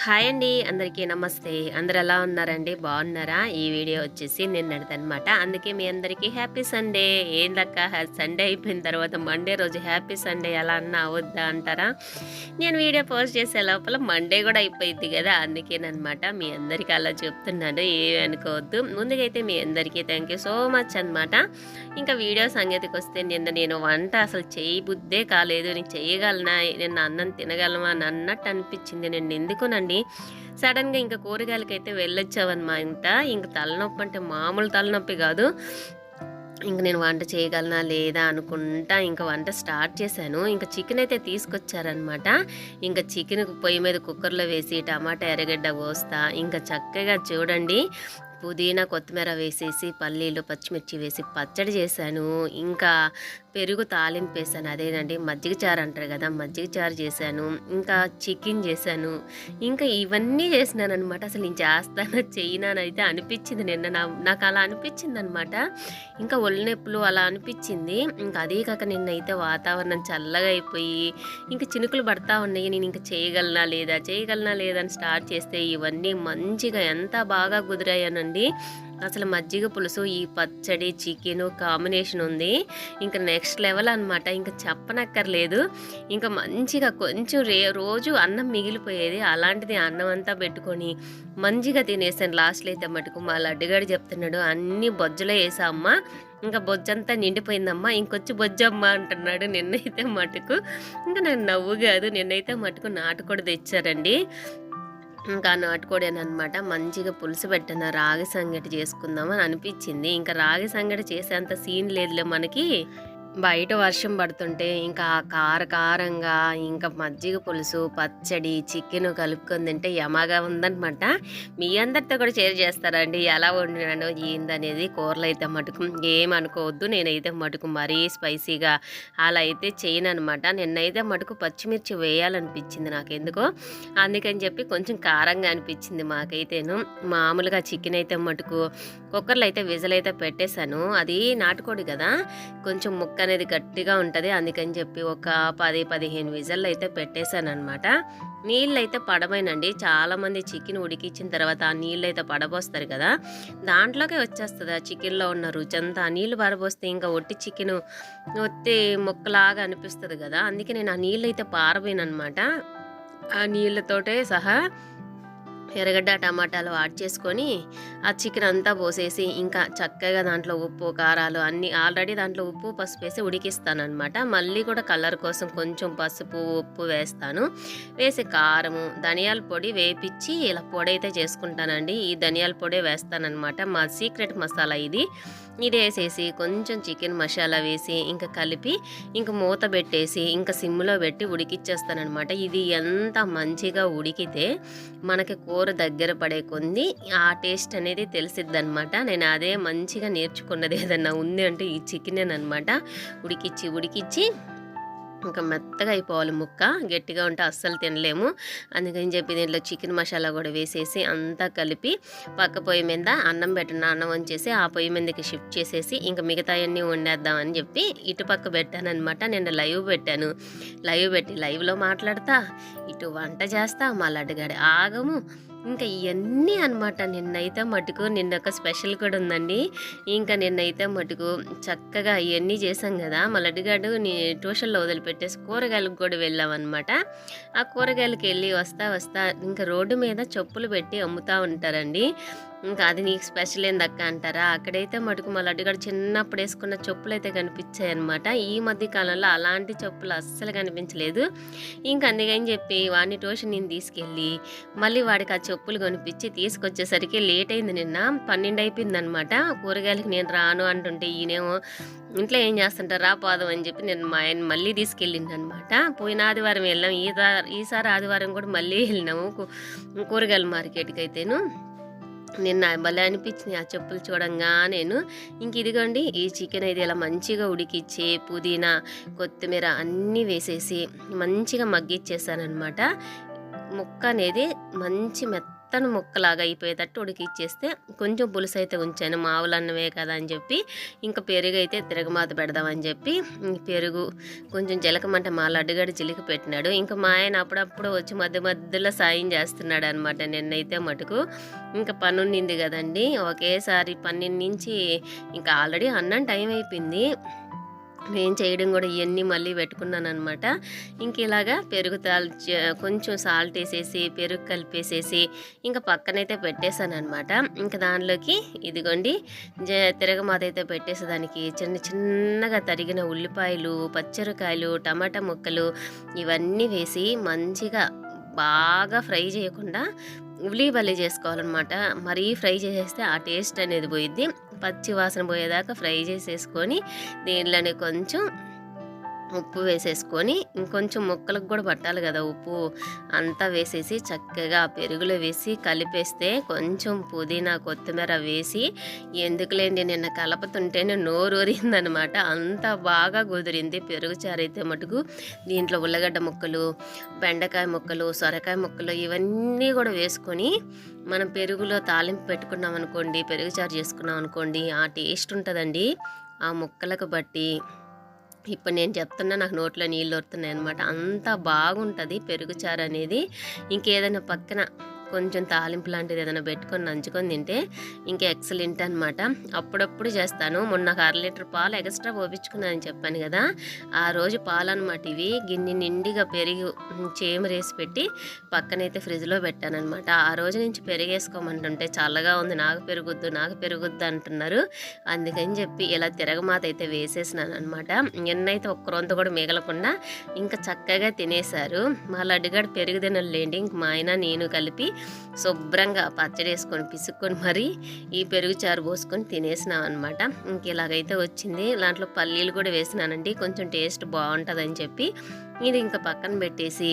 Hi అండి. అందరికీ నమస్తే. అందరు ఎలా ఉన్నారండి? బాగున్నారా? ఈ వీడియో వచ్చేసి నిన్నటిదనమాట అందుకే మీ అందరికీ హ్యాపీ సండే. ఏం లెక్క సండే అయిపోయిన తర్వాత మండే రోజు హ్యాపీ సండే ఎలా అన్నా అవద్దా అంటారా? నేను వీడియో పోస్ట్ చేసే లోపల మండే కూడా అయిపోయింది కదా? అందుకేనమాట మీ అందరికీ అలా చెప్తున్నాను. ఏమి అనుకోవద్దు. ముందుకైతే మీ అందరికీ థ్యాంక్ యూ సో మచ్ అనమాట ఇంకా వీడియో సంగతికి వస్తే నిన్న నేను వంట అసలు చేయబుద్దే కాలేదు. నేను చేయగలనా? నిన్న అన్నం తినగలమా? అని అన్నట్టు అనిపించింది. నేను ఎందుకునండి సడన్గా ఇంకా కూరగాయలకైతే వెళ్ళొచ్చావన్నమాట ఇంకా తలనొప్పి అంటే మామూలు తలనొప్పి కాదు. ఇంక నేను వంట చేయగలనా లేదా అనుకుంటా ఇంకా వంట స్టార్ట్ చేశాను. ఇంకా చికెన్ అయితే తీసుకొచ్చారనమాట ఇంకా చికెన్ పొయ్యి మీద కుక్కర్లో వేసి టమాటా ఎర్రగడ్డ పోస్తా ఇంకా చక్కగా చూడండి. పుదీనా కొత్తిమీర వేసేసి పల్లీలు పచ్చిమిర్చి వేసి పచ్చడి చేశాను. ఇంకా పెరుగు తాలింపు వేసాను అదేనండి మజ్జిగ చారు అంటారు కదా మజ్జిగ చారు చేశాను ఇంకా చికెన్ చేశాను ఇంకా ఇవన్నీ చేసినాను అనమాట అసలు నేను చేస్తానో చెయ్యనాను అయితే అనిపించింది నిన్న. నా నాకు అలా అనిపించింది అనమాట ఇంకా ఒళ్ళనొప్పులు అలా అనిపించింది. ఇంకా అదే కాక నిన్నైతే వాతావరణం చల్లగా అయిపోయి ఇంకా చినుకులు పడతా ఉన్నాయి. నేను ఇంకా చేయగలనా లేదా చేయగలనా లేదా అని స్టార్ట్ చేస్తే ఇవన్నీ మంచిగా ఎంత బాగా కుదిరాయానండి అసలు మజ్జిగ పులుసు ఈ పచ్చడి చికెన్ కాంబినేషన్ ఉంది. ఇంకా నెక్స్ట్ లెవెల్ అనమాట ఇంకా చెప్పనక్కర్లేదు. ఇంకా మంచిగా కొంచెం రే రోజు అన్నం మిగిలిపోయేది. అలాంటిది అన్నం అంతా పెట్టుకొని మంచిగా తినేసాను లాస్ట్లో అయితే మటుకు మా లడ్డుగాడు చెప్తున్నాడు అన్ని బొజ్జలో వేసామ్మా ఇంకా బొజ్జంతా నిండిపోయిందమ్మా. ఇంకొచ్చి బొజ్జమ్మ అంటున్నాడు. నిన్నైతే మటుకు ఇంకా నాకు నవ్వు కాదు. నిన్నైతే మటుకు నాటుకోడి తెచ్చారండి. ఇంకా నాటుకోడేనమాట మంచిగా పులుసు పెట్టిన రాగి సంగటి చేసుకుందాం అని అనిపించింది. ఇంకా రాగి సంగటి చేసేంత సీన్ లేదులే మనకి. బయట వర్షం పడుతుంటే ఇంకా కార కారంగా ఇంకా మజ్జిగ పులుసు పచ్చడి చికెన్ కలుపుకొని తింటే యమాగా ఉందనమాట మీ అందరితో కూడా షేర్ చేస్తారండి. ఎలా వండినాను ఏందనేది కూరలు అయితే మటుకు ఏమనుకోవద్దు నేనైతే మటుకు మరీ స్పైసీగా అలా అయితే చేయను అనమాట నిన్నైతే మటుకు పచ్చిమిర్చి వేయాలనిపించింది నాకు ఎందుకో అందుకని చెప్పి కొంచెం కారంగా అనిపించింది మాకైతేను. మామూలుగా చికెన్ అయితే మటుకు కుక్కర్లో అయితే విజలైతే పెట్టేశాను. అది నాటుకోడి కదా కొంచెం ముక్క అనేది గట్టిగా ఉంటుంది. అందుకని చెప్పి ఒక పది పదిహేను విజల్లు అయితే పెట్టేశాను అనమాట నీళ్ళు అయితే పడబోయినండి చాలామంది చికెన్ ఉడికిచ్చిన తర్వాత ఆ నీళ్ళు అయితే పడబోస్తారు కదా. దాంట్లోకి వచ్చేస్తుంది. ఆ చికెన్లో ఉన్న రుచి అంతా ఆ నీళ్ళు పారబోస్తే ఇంకా ఒట్టి చికెన్ ఒత్తి ముక్కలాగా అనిపిస్తుంది కదా. అందుకే నేను ఆ నీళ్ళు అయితే పారబోయిన అనమాట ఆ నీళ్ళతోటే సహా ఎర్రగడ్డ టమాటాలు యాడ్ చేసుకొని ఆ చికెన్ అంతా పోసేసి ఇంకా చక్కగా దాంట్లో ఉప్పు కారాలు అన్నీ ఆల్రెడీ దాంట్లో ఉప్పు పసుపు వేసి ఉడికిస్తాను అనమాట మళ్ళీ కూడా కలర్ కోసం కొంచెం పసుపు ఉప్పు వేస్తాను. వేసి కారము ధనియాల పొడి వేపించి ఇలా పొడి అయితే చేసుకుంటానండి. ఈ ధనియాల పొడి వేస్తానన్నమాట. మా సీక్రెట్ మసాలా ఇది. ఇది వేసేసి కొంచెం చికెన్ మసాలా వేసి ఇంకా కలిపి ఇంకా మూత పెట్టేసి ఇంకా సిమ్లో పెట్టి ఉడికిచ్చేస్తానమాట ఇది ఎంత మంచిగా ఉడికితే మనకి కూర దగ్గర పడే కొంది ఆ టేస్ట్ అనేది తెలిసిద్ది అనమాట నేను అదే మంచిగా నేర్చుకున్నది ఏదన్నా ఉంది అంటే ఈ చికెన్ అనమాట ఉడికిచ్చి ఉడికిచ్చి ఇంకా మెత్తగా అయిపోవాలి ముక్క. గట్టిగా ఉంటే అస్సలు తినలేము. అందుకని చెప్పి దీంట్లో చికెన్ మసాలా కూడా వేసేసి అంతా కలిపి పక్క పొయ్యి మీద అన్నం పెట్టిన అన్నం వంచేసి ఆ పొయ్యి మీదకి షిఫ్ట్ చేసేసి ఇంకా మిగతా అన్నీ వండేద్దామని చెప్పి ఇటు పక్క పెట్టాను అనమాట నేను లైవ్ పెట్టాను. లైవ్ పెట్టి లైవ్లో మాట్లాడతా. ఇటు వంట చేస్తా మా లడ్డుగాడి ఆగము. ఇంకా ఇవన్నీ అనమాట నిన్నైతే మటుకు నిన్న ఒక స్పెషల్ కూడా ఉందండి. ఇంకా నిన్నైతే మటుకు చక్కగా ఇవన్నీ చేసాం కదా. మా నీ ట్యూషన్లో వదిలిపెట్టేసి కూరగాయలకు కూడా వెళ్ళామన్నమాట. ఆ కూరగాయలకు వెళ్ళి వస్తా వస్తా ఇంకా రోడ్డు మీద చెప్పులు పెట్టి అమ్ముతూ ఉంటారండి. ఇంకా అది నీకు స్పెషల్ ఏందక్క అంటారా? అక్కడైతే మటుకు మా లడ్డుగాడు చిన్నప్పుడు వేసుకున్న చెప్పులు అయితే కనిపించాయి అనమాట ఈ మధ్య కాలంలో అలాంటి చెప్పులు అస్సలు కనిపించలేదు. ఇంకా అందుకని చెప్పి వాడిని ట్యూషన్ నేను తీసుకెళ్ళి మళ్ళీ వాడికి ఆ చెప్పులు కొనిపించి తీసుకొచ్చేసరికి లేట్ అయింది నిన్న. పన్నెండు అయిపోయింది అనమాట కూరగాయలకి నేను రాను అంటుంటే ఈయనేమో ఇంట్లో ఏం చేస్తుంటారు? రా పోదాం అని చెప్పి నేను మా ఆయన మళ్ళీ తీసుకెళ్ళింది అనమాట పోయిన ఆదివారం వెళ్ళాం. ఈ ఈసారి ఆదివారం కూడా మళ్ళీ వెళ్ళినాము. కూరగాయల మార్కెట్కి అయితేను. నిన్న భలే అనిపించింది ఆ చెప్పులు చూడంగా నేను. ఇంక ఇదిగోండి ఈ చికెన్ అయితే ఇలా మంచిగా ఉడికిచ్చి పుదీనా కొత్తిమీర అన్నీ వేసేసి మంచిగా మగ్గిచ్చేసానమాట ముక్క అనేది మంచి మెత్త మెత్తని ముక్కలాగా అయిపోయేటట్టు ఉడికిచ్చేస్తే కొంచెం పులుసు అయితే ఉంచాను. మావులన్నమే కదా అని చెప్పి ఇంకా పెరుగు అయితే తిరగమాత పెడదామని చెప్పి పెరుగు కొంచెం చిలకమంటే మా లడ్డుగడి చిలికి పెట్టినాడు. ఇంకా మా ఆయన అప్పుడప్పుడు వచ్చి మధ్య మధ్యలో సాయం చేస్తున్నాడు అనమాట నిన్నైతే మటుకు. ఇంకా పని కదండి. ఒకేసారి పన్నెండు నుంచి ఇంకా ఆల్రెడీ అన్నం టైం అయిపోయింది. నేను చేయడం కూడా ఇవన్నీ మళ్ళీ పెట్టుకున్నాను అనమాట ఇంక ఇలాగా పెరుగు తాల్ కొంచెం సాల్ట్ వేసేసి పెరుగు కలిపేసేసి ఇంకా పక్కనైతే పెట్టేశాను అనమాట ఇంకా దానిలోకి ఇదిగోండి జ తిరగమాత అయితే పెట్టేసేదానికి చిన్న చిన్నగా తరిగిన ఉల్లిపాయలు పచ్చరికాయలు టమాటా ముక్కలు ఇవన్నీ వేసి మంచిగా బాగా ఫ్రై చేయకుండా ఉల్లిపల్లి చేసుకోవాలన్నమాట. మరీ ఫ్రై చేసేస్తే ఆ టేస్ట్ అనేది పోయిద్ది. పచ్చి వాసన పోయేదాకా ఫ్రై చేసేసుకొని దీనిలోనే కొంచెం ఉప్పు వేసేసుకొని ఇంకొంచెం ముక్కలకు కూడా పట్టాలి కదా ఉప్పు. అంతా వేసేసి చక్కగా పెరుగులో వేసి కలిపేస్తే కొంచెం పుదీనా కొత్తిమీర వేసి ఎందుకులేండి నిన్న కలపతుంటేనే నోరూరిందనమాట. అంత బాగా కుదిరింది పెరుగు చారు అయితే మటుకు. దీంట్లో ఉల్లగడ్డ ముక్కలు బెండకాయ ముక్కలు సొరకాయ ముక్కలు ఇవన్నీ కూడా వేసుకొని మనం పెరుగులో తాలింపు పెట్టుకున్నాం అనుకోండి పెరుగు చారు చేసుకున్నాం అనుకోండి ఆ టేస్ట్ ఉంటుందండి. ఆ ముక్కలకు బట్టి ఇప్పుడు నేను చెప్తున్నా నాకు నోట్లో నీళ్ళు వస్తున్నాయి అనమాట అంత బాగుంటుంది. పెరుగుచారు అనేది. ఇంకేదైనా పక్కన కొంచెం తాలింపు లాంటిది ఏదైనా పెట్టుకొని నంచుకొని తింటే ఇంకా ఎక్సలెంట్ అనమాట అప్పుడప్పుడు చేస్తాను. మొన్న ఒక అర లీటర్ పాలు ఎక్స్ట్రా పోపించుకున్నానని చెప్పాను కదా. ఆ రోజు పాలు అనమాట ఇవి. గిన్నె నిండిగా పెరిగి చేమరేసి పెట్టి పక్కనైతే ఫ్రిడ్జ్లో పెట్టానమాట ఆ రోజు నుంచి పెరిగేసుకోమంటుంటే చల్లగా ఉంది. నాకు పెరుగుద్దు నాకు పెరుగుద్దు అంటున్నారు. అందుకని చెప్పి ఇలా తిరగమాత అయితే వేసేసినాను అనమాట నిన్నైతే ఒక్కరొంత కూడా మిగలకుండా ఇంకా చక్కగా తినేశారు. మా లడ్డుగాడు పెరుగు తినలేండి ఇంక మా ఆయన నేను కలిపి శుభ్రంగా పచ్చడి వేసుకొని పిసుక్కొని మరీ ఈ పెరుగు చారు పోసుకొని తినేసినాం అనమాట ఇంక ఇలాగైతే వచ్చింది. దాంట్లో పల్లీలు కూడా వేసినానండి. కొంచెం టేస్ట్ బాగుంటుందని చెప్పి ఇది ఇంకా పక్కన పెట్టేసి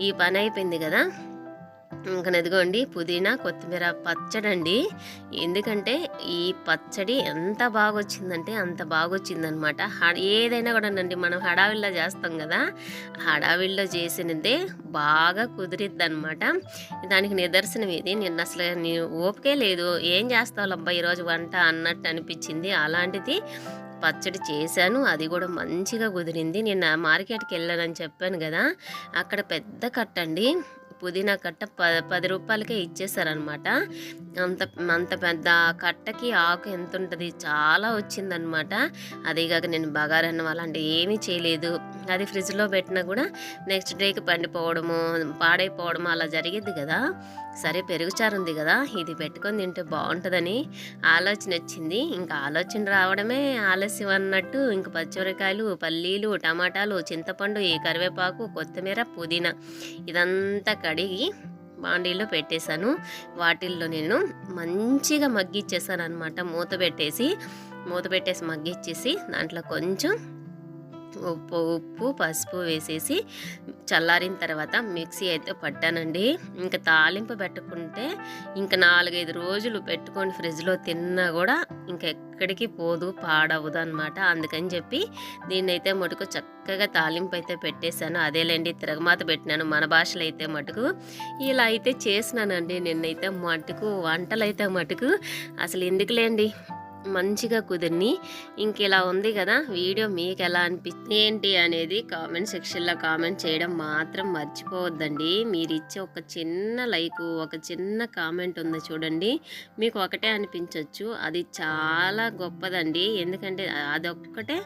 ఈ పని అయిపోయింది కదా. ఇంకా ఎదుగోండి పుదీనా కొత్తిమీర పచ్చడి అండి ఎందుకంటే ఈ పచ్చడి ఎంత బాగా వచ్చిందంటే అంత బాగా వచ్చిందనమాట ఏదైనా కూడా అండి మనం హడావిల్లో చేస్తాం కదా హడావిల్లో చేసినదే బాగా కుదిరిద్ది అనమాట దానికి నిదర్శనం ఇది నిన్న అసలు నేను ఓపికే లేదు. ఏం చేస్తావు అబ్బా ఈరోజు వంట అన్నట్టు అనిపించింది. అలాంటిది పచ్చడి చేశాను అది కూడా మంచిగా కుదిరింది. నిన్న మార్కెట్కి వెళ్ళానని చెప్పాను కదా అక్కడ పెద్ద కట్టండి. పుదీనా కట్ట ప పది రూపాయలకే ఇచ్చేసారనమాట అంత అంత పెద్ద కట్టకి ఆకు ఎంత ఉంటుంది చాలా వచ్చిందనమాట అదేగాక నేను బగారన్నం అలాంటివి ఏమీ చేయలేదు. అది ఫ్రిడ్జ్లో పెట్టినా కూడా నెక్స్ట్ డేకి పండిపోవడము పాడైపోవడము అలా జరిగింది కదా. సరే పెరుగుచారు ఉంది కదా ఇది పెట్టుకొని తింటే బాగుంటుందని ఆలోచన వచ్చింది. ఇంకా ఆలోచన రావడమే ఆలస్యం అన్నట్టు ఇంక పచ్చిమిరకాయలు పల్లీలు టమాటాలు చింతపండు ఈ కరివేపాకు కొత్తిమీర పుదీనా ఇదంతా కడిగి బాండీలో పెట్టేశాను. వాటిల్లో నేను మంచిగా మగ్గిచ్చేసాను అనమాట మూత పెట్టేసి మూత పెట్టేసి మగ్గిచ్చేసి దాంట్లో కొంచెం ఉప్పు ఉప్పు పసుపు వేసేసి చల్లారిన తర్వాత మిక్సీ అయితే పట్టానండి. ఇంకా తాలింపు పెట్టుకుంటే ఇంకా నాలుగైదు రోజులు పెట్టుకొని ఫ్రిడ్జ్లో తిన్నా కూడా ఇంకెక్కడికి పోదు పాడవదు అనమాట అందుకని చెప్పి దీన్ని అయితే మటుకు చక్కగా తాలింపు అయితే పెట్టేశాను. అదేలేండి తిరగమాత పెట్టినాను. మన భాషలో అయితే మటుకు ఇలా అయితే చేసినానండి. నిన్నైతే మటుకు వంటలు అయితే మటుకు అసలు ఎందుకులేండి? మంచిగా కుదిరిని. ఇంక ఇలా ఉంది కదా? వీడియో మీకు ఎలా అనిపిస్తుంది? ఏంటి అనేది కామెంట్ సెక్షన్లో కామెంట్ చేయడం మాత్రం మర్చిపోవద్దండి. మీరు ఇచ్చే ఒక చిన్న లైక్ ఒక చిన్న కామెంట్ ఉంది చూడండి. మీకు ఒకటే అనిపించవచ్చు అది చాలా గొప్పదండి. ఎందుకంటే అదొక్కటే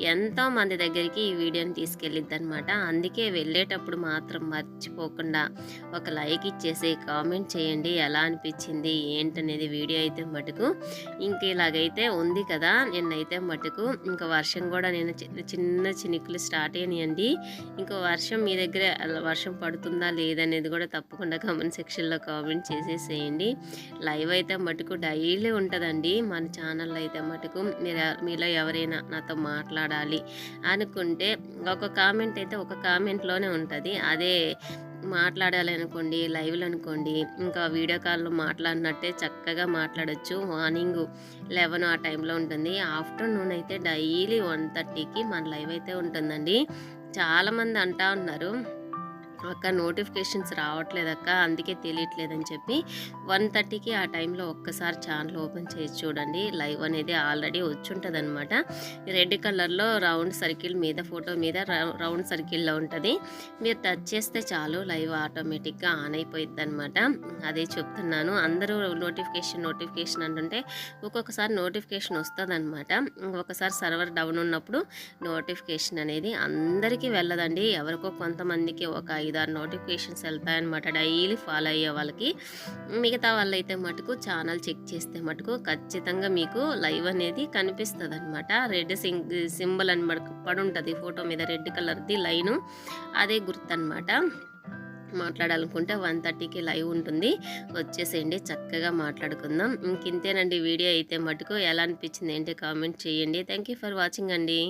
ఎంతో మంది దగ్గరికి ఈ వీడియోని తీసుకెళ్ళిద్ది అనమాట అందుకే వెళ్ళేటప్పుడు మాత్రం మర్చిపోకుండా ఒక లైక్ ఇచ్చేసి కామెంట్ చేయండి. ఎలా అనిపించింది? ఏంటనేది వీడియో అయితే మటుకు. ఇంక ఇలాగైతే అయితే ఉంది కదా నిన్నైతే మటుకు ఇంకా వర్షం కూడా నేను చిన్న చిన్న చినుకులు స్టార్ట్ అయినాయండి. ఇంకా వర్షం మీ దగ్గర వర్షం పడుతుందా లేదనేది కూడా తప్పకుండా కామెంట్ సెక్షన్లో కామెంట్ చేసేసేయండి. లైవ్ అయితే మటుకు డైలీ ఉంటుందండి. మన ఛానల్లో అయితే మటుకు మీరు మీలో ఎవరైనా నాతో మాట్లాడాలి అనుకుంటే ఒక కామెంట్ అయితే ఒక కామెంట్లోనే ఉంటుంది. అదే మాట్లాడాలి అనుకోండి అనుకోండి ఇంకా వీడియో కాల్లో మాట్లాడినట్టే చక్కగా మాట్లాడచ్చు. మార్నింగ్ లెవెన్ ఆ టైంలో ఉంటుంది. ఆఫ్టర్నూన్ అయితే డైలీ వన్ థర్టీకి మన లైవ్ అయితే ఉంటుందండి. చాలామంది అంటా ఉన్నారు. అక్క నోటిఫికేషన్స్ రావట్లేదు అక్క అందుకే తెలియట్లేదని చెప్పి వన్ థర్టీకి ఆ టైంలో ఒక్కసారి ఛానల్ ఓపెన్ చేసి చూడండి. లైవ్ అనేది ఆల్రెడీ వచ్చుంటుంది అనమాట రెడ్ కలర్లో రౌండ్ సర్కిల్ మీద ఫోటో మీద రౌండ్ సర్కిల్లో ఉంటుంది. మీరు టచ్ చేస్తే చాలు లైవ్ ఆటోమేటిక్గా ఆన్ అయిపోయింది అనమాట అదే చెప్తున్నాను. అందరూ నోటిఫికేషన్ నోటిఫికేషన్ అంటుంటే ఒక్కొక్కసారి నోటిఫికేషన్ వస్తుంది అనమాట ఒకసారి సర్వర్ డౌన్ ఉన్నప్పుడు నోటిఫికేషన్ అనేది అందరికీ వెళ్ళదండి. ఎవరికో కొంతమందికి ఒక ఐదారు నోటిఫికేషన్స్ వెళ్తాయన్నమాట డైలీ ఫాలో అయ్యే వాళ్ళకి. మిగతా వాళ్ళైతే మటుకు ఛానల్ చెక్ చేస్తే మటుకు ఖచ్చితంగా మీకు లైవ్ అనేది కనిపిస్తుంది అనమాట రెడ్ సింగ్ సింబల్ అని పడి ఉంటుంది ఫోటో మీద రెడ్ కలర్ది లైను. అదే గుర్తు అనమాట మాట్లాడాలనుకుంటే వన్ థర్టీకి లైవ్ ఉంటుంది. వచ్చేసేయండి చక్కగా మాట్లాడుకుందాం. ఇంకింతేనండి వీడియో అయితే మటుకు ఎలా అనిపించింది ఏంటి కామెంట్ చేయండి. థ్యాంక్ యూ ఫర్ వాచింగ్ అండి.